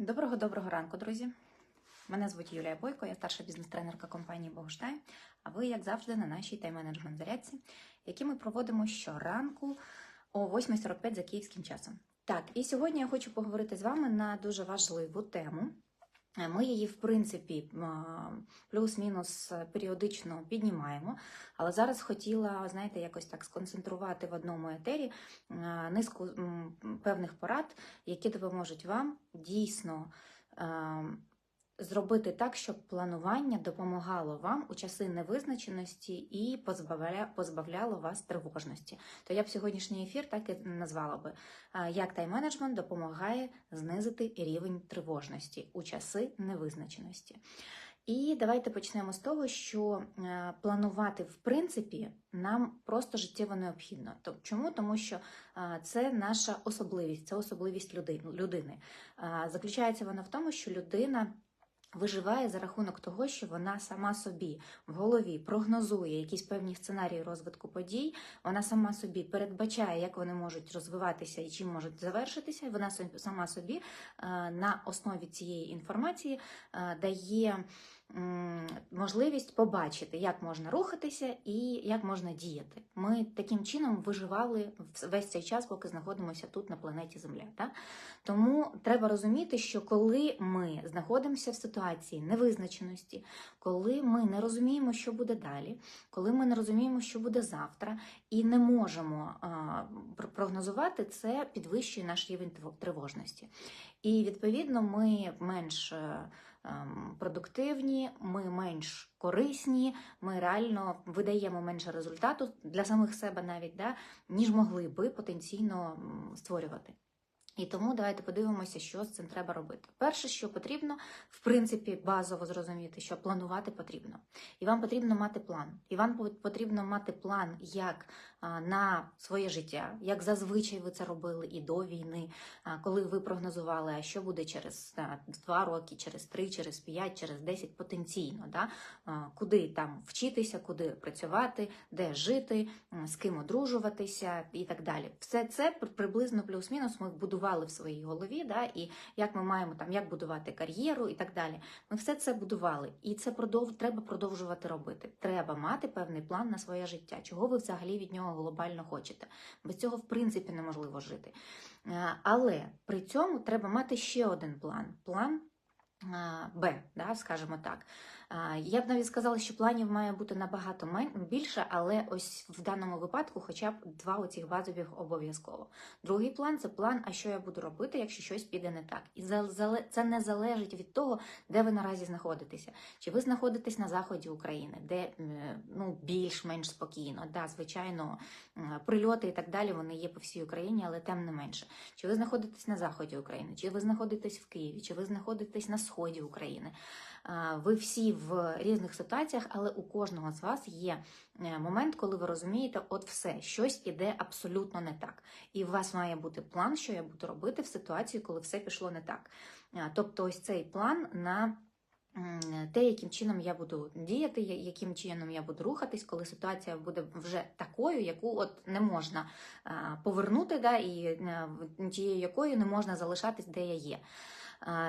Доброго доброго ранку, друзі. Мене звуть Юлія Бойко, я старша бізнес-тренерка компанії Богуштай, А ви, як завжди, на нашій тайм-менеджмент зарядці, які ми проводимо щоранку о 8.45 за київським часом. Так, і сьогодні я хочу поговорити з вами на дуже важливу тему. Е, Ми її, в принципі, плюс-мінус періодично піднімаємо, але зараз хотіла, знаєте, якось так сконцентрувати в одному етері е, низку певних порад, які допоможуть вам дійсно е, зробити так, щоб планування допомагало вам у часи невизначеності і позбавля, позбавляло вас тривожності. То я б сьогоднішній ефір так і назвала би, е, як тайм-менеджмент допомагає знизити рівень тривожності у часи невизначеності. І давайте почнемо з того, що е, планувати в принципі нам просто життєво необхідно. То чому? Тому що е, це наша особливість, це особливість люди- людини. Заключається вона в тому, що людина. Виживає за рахунок того, що вона сама собі в голові прогнозує якісь певні сценарії розвитку подій, вона сама собі передбачає, як вони можуть розвиватися і чим можуть завершитися. Вона сама собі е, на основі цієї інформації е, дає можливість побачити, як можна рухатися і як можна діяти. Ми таким чином виживали весь цей час, поки знаходимося тут на планеті Земля. Так? Тому треба розуміти, що коли ми знаходимося в ситуації невизначеності, коли ми не розуміємо, що буде далі, коли ми не розуміємо, що буде завтра, і не можемо прогнозувати, це підвищує наш рівень тривожності. І відповідно ми менш е, продуктивні, ми менш корисні, ми реально видаємо менше результату для самих себе навіть, да, ніж могли би потенційно створювати. І тому давайте подивимося, що з цим треба робити. Перше, що потрібно, в принципі, базово зрозуміти, що планувати потрібно. І вам потрібно мати план. І вам потрібно мати план як на своє життя, як зазвичай ви це робили і до війни, коли ви прогнозували, а що буде через два роки, через три, через п'ять, через десять потенційно. Да? Куди там вчитися, куди працювати, де жити, з ким одружуватися і так далі. Все це приблизно плюс-мінус ми будували в своїй голові, да, і як ми маємо там як будувати кар'єру і так далі. Ми все це будували, і це продов... треба продовжувати робити. Треба мати певний план на своє життя, чого ви взагалі від нього глобально хочете. Без цього, в принципі, неможливо жити. Е, Але при цьому треба мати ще один план. План Б, да, скажімо так. Я б навіть сказала, що планів має бути набагато більше, але ось в даному випадку хоча б два оцих базових обов'язково. Другий план це план, а що я буду робити, якщо щось піде не так. І це не залежить від того, де ви наразі знаходитеся. Чи ви знаходитесь на заході України, де е, ну, більш-менш спокійно, да, звичайно, прильоти і так далі вони є по всій Україні, але тим не менше. Чи ви знаходитесь на заході України, чи ви знаходитесь в Києві, чи ви знаходитесь на сході України. Ви всі в різних ситуаціях, але у кожного з вас є е, момент, коли ви розумієте, от все, щось іде абсолютно не так. І у вас має бути план, що я буду робити в ситуації, коли все пішло не так. Тобто, ось цей план на те, яким чином я буду діяти, яким чином я буду рухатись, коли ситуація буде вже такою, яку от не можна повернути, да, і е, тією якою не можна залишатись, де я є.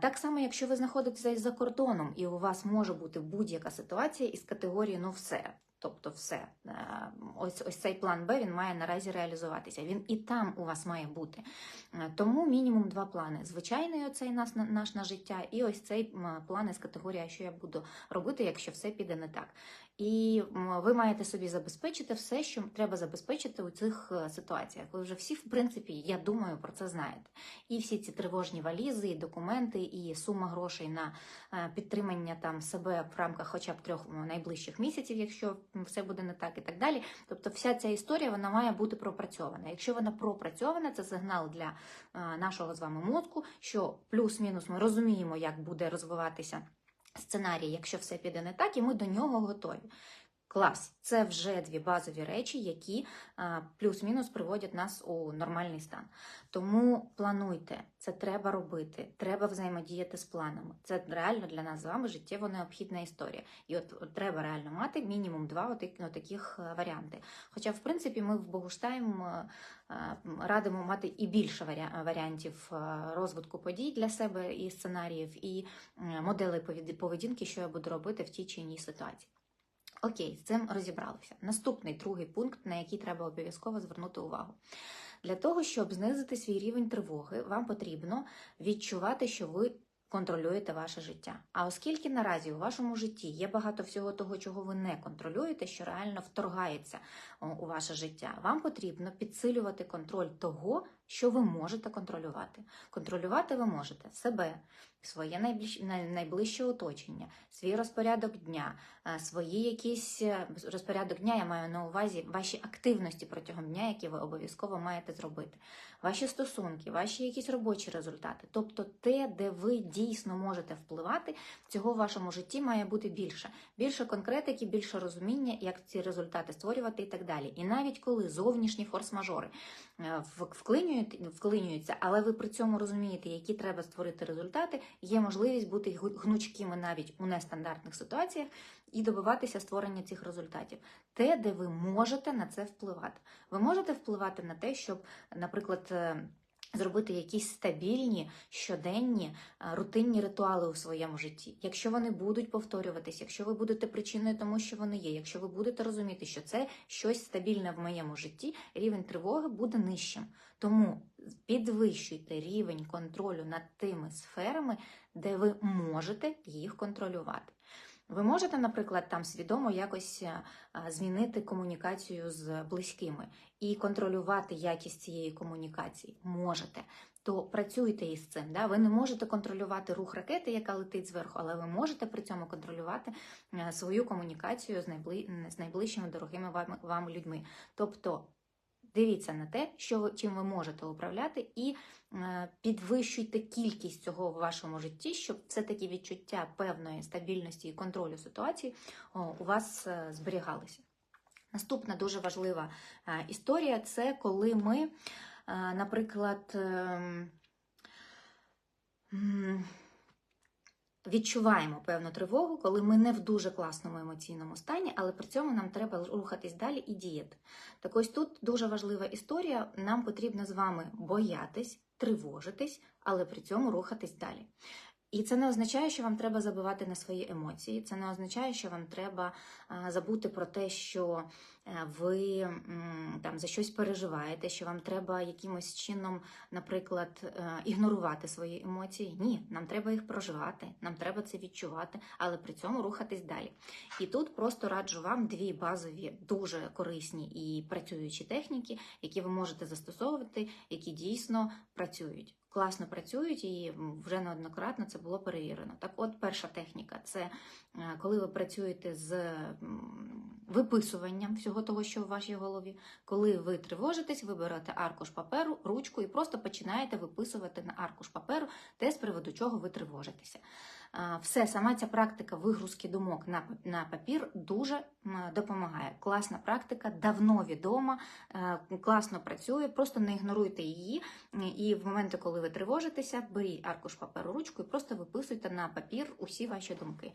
Так само, якщо ви знаходитеся за кордоном, і у вас може бути будь-яка ситуація із категорії ну все. Тобто, все Е, ось ось цей план Б він має наразі реалізуватися. Він і там у вас має бути. Е, Тому мінімум два плани: звичайний оцей наш, наш на життя, і ось цей план із категорії, що я буду робити, якщо все піде не так. І ви маєте собі забезпечити все, що треба забезпечити у цих е, ситуаціях. Ви вже всі, в принципі, я думаю, про це знаєте. І всі ці тривожні валізи, і документи, і сума грошей на підтримання там себе в рамках хоча б трьох найближчих місяців, якщо все буде не так, і так далі. Тобто, вся ця історія вона має бути пропрацьована. Якщо вона пропрацьована, це сигнал для е, нашого з вами мозку, що плюс-мінус ми розуміємо, як буде розвиватися сценарій, якщо все піде не так, і ми до нього готові. Клас, це вже дві базові речі, які плюс-мінус приводять нас у нормальний стан. Тому плануйте, це треба робити, треба взаємодіяти з планами. Це реально для нас з вами життєво необхідна історія. І от, от треба реально мати мінімум два отаких е, варіанти. Хоча, в принципі, ми в Богуштайм е, е, радимо мати і більше варіа- варіантів розвитку подій для себе і сценаріїв, і моделей поведінки, що я буду робити в тій чи іншій ситуації. Окей, з цим розібралися. Наступний другий пункт, на який треба обов'язково звернути увагу. Для того, щоб знизити свій рівень тривоги, вам потрібно відчувати, що ви контролюєте ваше життя. А оскільки наразі у вашому житті є багато всього того, чого ви не контролюєте, що реально вторгається у ваше життя, вам потрібно підсилювати контроль того, що ви можете контролювати. Контролювати ви можете себе, своє найближче, оточення, свій розпорядок дня, е, свої якісь е, розпорядок дня, я маю на увазі ваші активності протягом дня, які ви обов'язково маєте зробити, ваші стосунки, ваші якісь робочі результати. Тобто те, де ви дійсно можете впливати, цього в вашому житті має бути більше. Більше конкретики, більше розуміння, як ці результати створювати і так далі. І навіть коли зовнішні форс-мажори е, вклинюють, вклинюються, але ви при цьому розумієте, які треба створити результати, є можливість бути гнучкими навіть у нестандартних ситуаціях і добиватися створення цих результатів. Те, де ви можете на це впливати. Ви можете впливати на те, щоб, наприклад, е, Зробити якісь стабільні, щоденні, е, рутинні ритуали у своєму житті. Якщо вони будуть повторюватись, якщо ви будете причиною тому, що вони є, якщо ви будете розуміти, що це щось стабільне в моєму житті, рівень тривоги буде нижчим. Тому підвищуйте рівень контролю над тими сферами, де ви можете їх контролювати. Ви можете, наприклад, там свідомо якось е, змінити комунікацію з близькими і контролювати якість цієї комунікації. Можете. То працюйте із цим. Да? Ви не можете контролювати рух ракети, яка летить зверху, але ви можете при цьому контролювати е, свою комунікацію з, найбли... з найближчими дорогими вам людьми. Тобто дивіться на те, що чим ви можете управляти, і е, підвищуйте кількість цього в вашому житті, щоб все-таки відчуття певної стабільності і контролю ситуації у вас е, зберігалися. Наступна дуже важлива е, історія це коли ми, наприклад, ем, відчуваємо певну тривогу, коли ми не в дуже класному емоційному стані, але при цьому нам треба рухатись далі і діяти. Так ось тут дуже важлива історія. Нам потрібно з вами боятись, тривожитись, але при цьому рухатись далі. І це не означає, що вам треба забивати на свої емоції. Це не означає, що вам треба забути про те, що е, ви там за щось переживаєте, що вам треба якимось чином, наприклад, е, ігнорувати свої емоції. Ні, нам треба їх проживати, нам треба це відчувати, але при цьому рухатись далі. І тут просто раджу вам дві базові, дуже корисні і працюючі техніки, які ви можете застосовувати, які дійсно працюють. Класно працюють і вже неоднократно це було перевірено. Так, от перша техніка це е, коли ви працюєте з виписуванням всього того, що в вашій голові. Коли ви тривожитесь, ви берете аркуш паперу, ручку і просто починаєте виписувати на аркуш паперу те, з приводу чого ви тривожитеся. Все, сама ця практика вигрузки думок на, папір дуже допомагає. Класна практика, давно відома, е, класно працює, просто не ігноруйте її. І в моменти, коли ви тривожитеся, беріть аркуш паперу, ручку і просто виписуйте на папір усі ваші думки.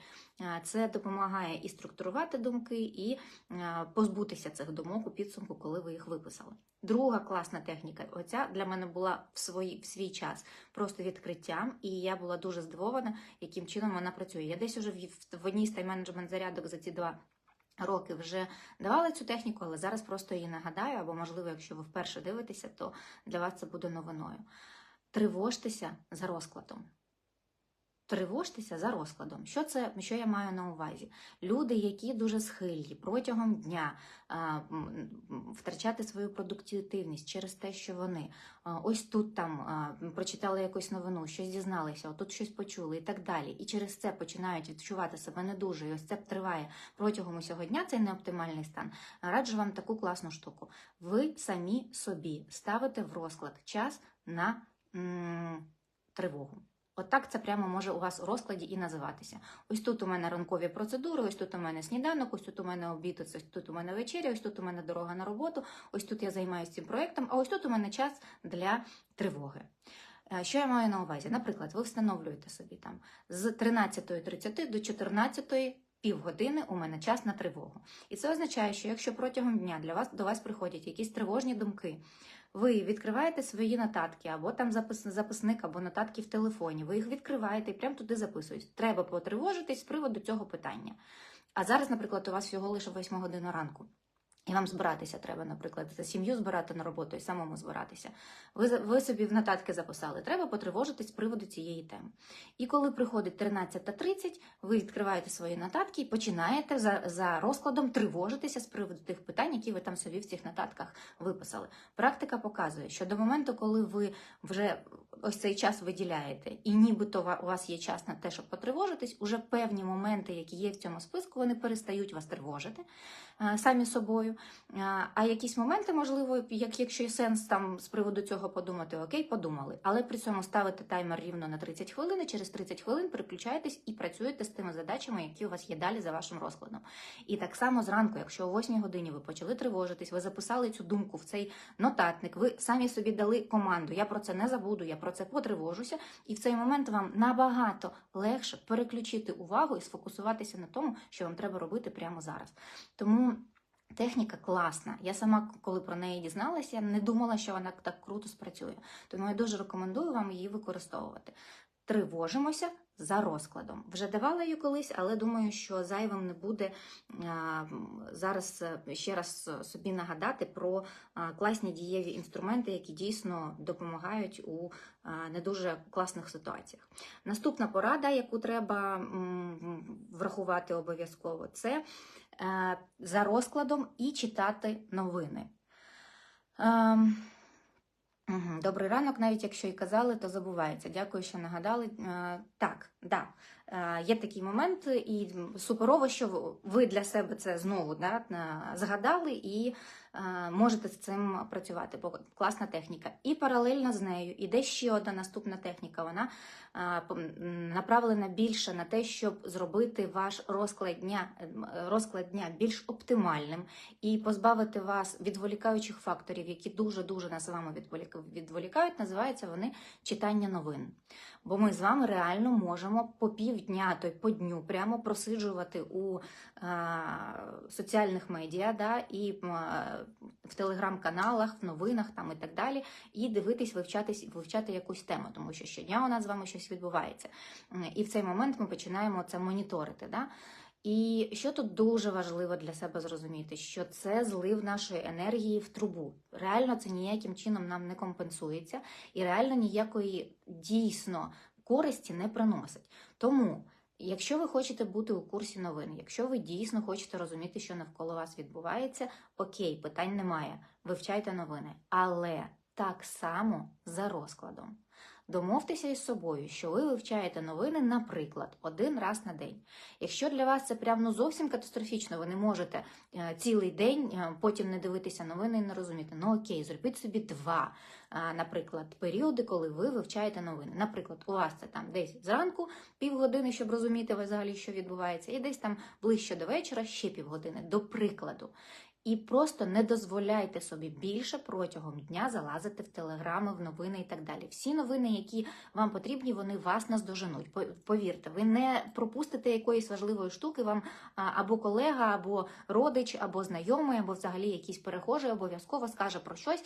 Це допомагає і структурувати думки, і е, позбутися цих думок у підсумку, коли ви їх виписали. Друга класна техніка. Оця для мене була в свої в свій час просто відкриттям, і я була дуже здивована, яким чином вона працює. Я десь уже в, в одній з тайм-менеджмент зарядок за ці два. Роки вже давала цю техніку, але зараз просто її нагадаю, або, можливо, якщо ви вперше дивитеся, то для вас це буде новиною. Тривожтеся за розкладом. Тривожтеся за розкладом. Що це, що я маю на увазі? Люди, які дуже схильні протягом дня а, втрачати свою продуктивність через те, що вони а, ось тут там а, прочитали якусь новину, щось дізналися, тут щось почули і так далі. І через це починають відчувати себе не дуже. І ось це триває протягом усього дня цей неоптимальний стан. Раджу вам таку класну штуку. Ви самі собі ставите в розклад час на м, тривогу. Отак це прямо може у вас у розкладі і називатися. Ось тут у мене ранкові процедури, ось тут у мене сніданок, ось тут у мене обід, ось тут у мене вечеря, ось тут у мене дорога на роботу, ось тут я займаюся цим проєктом, а ось тут у мене час для тривоги. Е, Що я маю на увазі? Наприклад, ви встановлюєте собі там з 13.30 до 14 півгодини у мене час на тривогу. І це означає, що якщо протягом дня для вас до вас приходять якісь тривожні думки, ви відкриваєте свої нотатки, або там запис, записник, або нотатки в телефоні, ви їх відкриваєте і прямо туди записуєте. Треба потривожитись з приводу цього питання. А зараз, наприклад, у вас всього лише 8 година ранку. І вам збиратися треба, наприклад, за сім'ю збирати на роботу і самому збиратися. Ви, ви собі в нотатки записали, треба потривожитись з приводу цієї теми. І коли приходить 13.30, ви відкриваєте свої нотатки і починаєте за, за розкладом тривожитися з приводу тих питань, які ви там собі в цих нотатках виписали. Практика показує, що до моменту, коли ви вже ось цей час виділяєте, і нібито у вас є час на те, щоб потривожитись, уже певні моменти, які є в цьому списку, вони перестають вас тривожити е, самі собою. Е, А якісь моменти, можливо, як якщо є сенс там з приводу цього подумати, окей, подумали. Але при цьому ставите таймер рівно на 30 хвилин, і через 30 хвилин переключаєтесь і працюєте з тими задачами, які у вас є далі за вашим розкладом. І так само зранку, якщо о 8 годині ви почали тривожитись, ви записали цю думку в цей нотатник, ви самі собі дали команду. Я про це не забуду, я про це потривожуся. І в цей момент вам набагато легше переключити увагу і сфокусуватися на тому, що вам треба робити прямо зараз. Тому. Техніка класна. Я сама, коли про неї дізналася, не думала, що вона так круто спрацює. Тому я дуже рекомендую вам її використовувати. Тривожимося за розкладом. Вже давала її колись, але думаю, що зайвим не буде зараз е, ще раз собі нагадати про класні дієві інструменти, які дійсно допомагають у не дуже класних ситуаціях. Наступна порада, яку треба врахувати обов'язково, це е, за розкладом і читати новини. Добрий ранок, навіть якщо і казали, то забувається. Дякую, що нагадали. Е, Так, да. Е, Є такий момент, і суперово, що ви для себе це знову да, згадали і е, можете з цим працювати, бо класна техніка. І паралельно з нею іде ще одна наступна техніка. Вона е, направлена більше на те, щоб зробити ваш розклад дня, розклад дня більш оптимальним і позбавити вас відволікаючих факторів, які дуже-дуже нас з вами відволікають, називаються вони читання новин. Бо ми з вами реально можемо по півдня, то й по дню прямо просиджувати у е, соціальних медіа, да, і е, в телеграм-каналах, в новинах там і так далі, і дивитись, вивчатись, вивчати якусь тему, тому що щодня у нас з вами щось відбувається. І в цей момент ми починаємо це моніторити. Да? І що тут дуже важливо для себе зрозуміти, що це злив нашої енергії в трубу. Реально це ніяким чином нам не компенсується, і реально ніякої дійсно користі не приносить. Тому, якщо ви хочете бути у курсі новин, якщо ви дійсно хочете розуміти, що навколо вас відбувається, окей, питань немає. Вивчайте новини, але так само за розкладом. Домовтеся із собою, що ви вивчаєте новини, наприклад, один раз на день. Якщо для вас це прям ну зовсім катастрофічно, ви не можете е, цілий день е, потім не дивитися новини і не розуміти. Ну окей, зробіть собі два, е, наприклад, періоди, коли ви вивчаєте новини. Наприклад, у вас це там десь зранку півгодини, щоб розуміти взагалі, що відбувається, і десь там ближче до вечора ще півгодини, до прикладу. І просто не дозволяйте собі більше протягом дня залазити в телеграми, в новини і так далі. Всі новини, які вам потрібні, вони вас наздоженуть. Повірте, ви не пропустите якоїсь важливої штуки. Вам або колега, або родич, або знайомий, або взагалі якийсь перехожий обов'язково скаже про щось,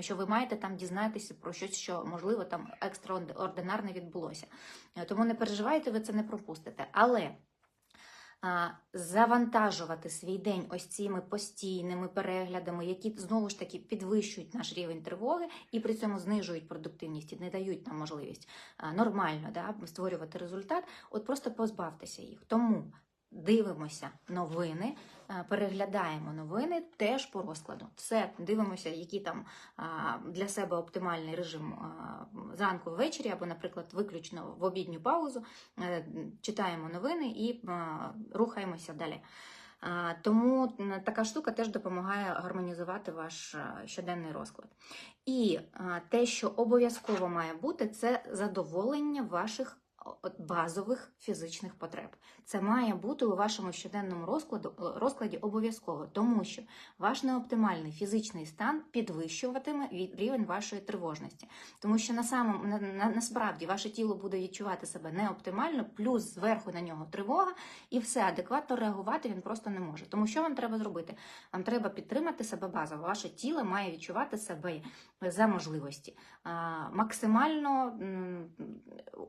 що ви маєте там дізнатися про щось, що можливо там екстраординарне відбулося. Е, Тому не переживайте, ви це не пропустите. Але завантажувати свій день ось цими постійними переглядами, які знову ж таки підвищують наш рівень тривоги і при цьому знижують продуктивність і не дають нам можливість нормально да, створювати результат. От просто позбавтеся їх. Тому дивимося новини, е, переглядаємо новини теж по розкладу. Все дивимося, який там для себе оптимальний режим зранку ввечері, або, наприклад, виключно в обідню паузу. Е, Читаємо новини і рухаємося далі. Тому така штука теж допомагає гармонізувати ваш е, щоденний розклад. І те, що обов'язково має бути, це задоволення ваших базових фізичних потреб. Це має бути у вашому щоденному розкладу, е, розкладі обов'язково, тому що ваш неоптимальний фізичний стан підвищуватиме рівень вашої тривожності. Тому що на самому на, на, насправді ваше тіло буде відчувати себе неоптимально, плюс зверху на нього тривога, і все адекватно реагувати він просто не може. Тому що вам треба зробити? Вам треба підтримати себе базово. Ваше тіло має відчувати себе за можливості а, максимально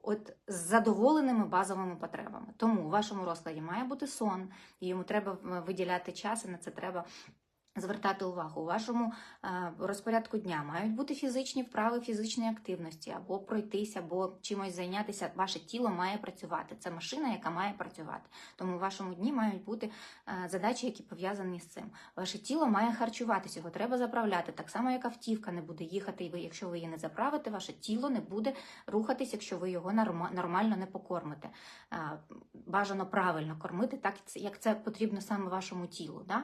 от з задоволеними базовими потребами. Тому у вашому розкладі має бути сон, і йому треба в- виділяти час, і на це треба. Звертати увагу у вашому е, розпорядку дня мають бути фізичні вправи, фізичні активності, або пройтись, або чимось зайнятися. Ваше тіло має працювати. Це машина, яка має працювати. Тому у вашому дні мають бути е, задачі, які пов'язані з цим. Ваше тіло має харчуватися, його треба заправляти. Так само, як автівка не буде їхати, і ви, якщо ви її не заправите, ваше тіло не буде рухатись, якщо ви його норма- нормально не покормите. Е, Бажано правильно кормити, так як це потрібно саме вашому тілу. Да?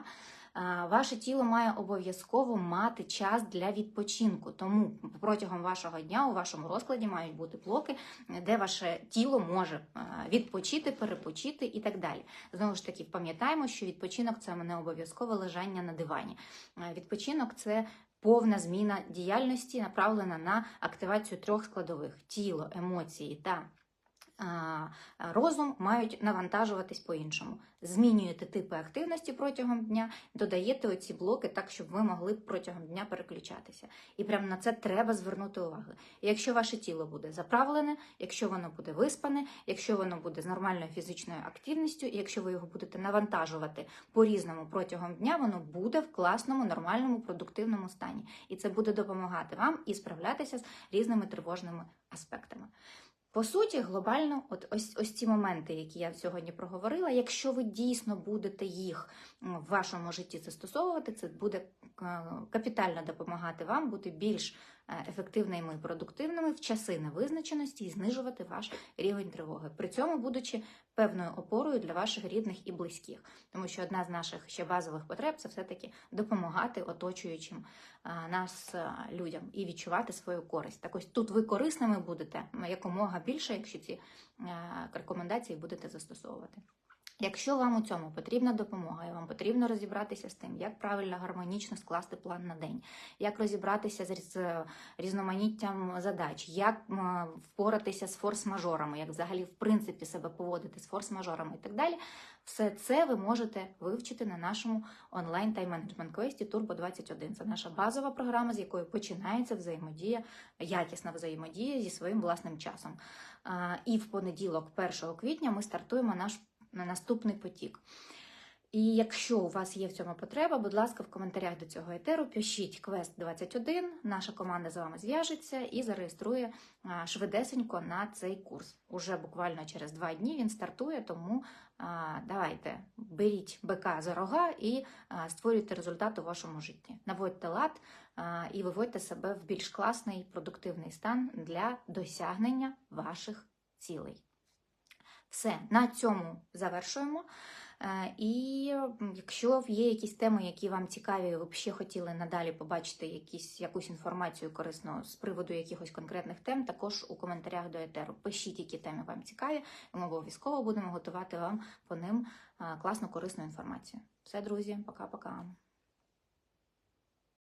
Ваше тіло має обов'язково мати час для відпочинку. Тому протягом вашого дня у вашому розкладі мають бути блоки, де ваше тіло може відпочити, перепочити і так далі. Знову ж таки, пам'ятаємо, що відпочинок це не обов'язкове лежання на дивані. Відпочинок це. Повна зміна діяльності направлена на активацію трьох складових: тіло, емоції та розум мають навантажуватись по-іншому. Змінюєте типи активності протягом дня, додаєте оці блоки так, щоб ви могли протягом дня переключатися. І прямо на це треба звернути увагу. І якщо ваше тіло буде заправлене, якщо воно буде виспане, якщо воно буде з нормальною фізичною активністю, якщо ви його будете навантажувати по-різному протягом дня, воно буде в класному, нормальному, продуктивному стані. І це буде допомагати вам і справлятися з різними тривожними аспектами. По суті, глобально, от ось ось ці моменти, які я сьогодні проговорила, якщо ви дійсно будете їх в вашому житті застосовувати, це буде е, капітально допомагати вам бути більш ефективними і продуктивними в часи невизначеності і знижувати ваш рівень тривоги. При цьому будучи певною опорою для ваших рідних і близьких, тому що одна з наших ще базових потреб це все-таки допомагати оточуючим нас людям і відчувати свою користь. Так ось тут ви корисними будете якомога більше, якщо ці рекомендації будете застосовувати. Якщо вам у цьому потрібна допомога, і вам потрібно розібратися з тим, як правильно гармонічно скласти план на день, як розібратися з різноманіттям задач, як впоратися з форс-мажорами, як взагалі в принципі себе поводити з форс-мажорами і так далі, все це ви можете вивчити на нашому онлайн тайм-менеджмент квесті Turbo 21. Це наша базова програма, з якої починається взаємодія, якісна взаємодія зі своїм власним часом. І в понеділок, 1 квітня, ми стартуємо наш на наступний потік. І якщо у вас є в цьому потреба, будь ласка, в коментарях до цього етеру пишіть квест 21, наша команда з вами зв'яжеться і зареєструє швидесенько на цей курс. Уже буквально через два дні він стартує, тому давайте беріть бика за рога і створюйте результат у вашому житті. Наводьте лад і виводьте себе в більш класний продуктивний стан для досягнення ваших цілей. Все, на цьому завершуємо. Е, І якщо є якісь теми, які вам цікаві, ви б ще хотіли надалі побачити якісь, якусь інформацію корисну з приводу якихось конкретних тем, також у коментарях до етеру. Пишіть, які теми вам цікаві, і ми обов'язково будемо готувати вам по ним е, класну корисну інформацію. Все, друзі, пока-пока.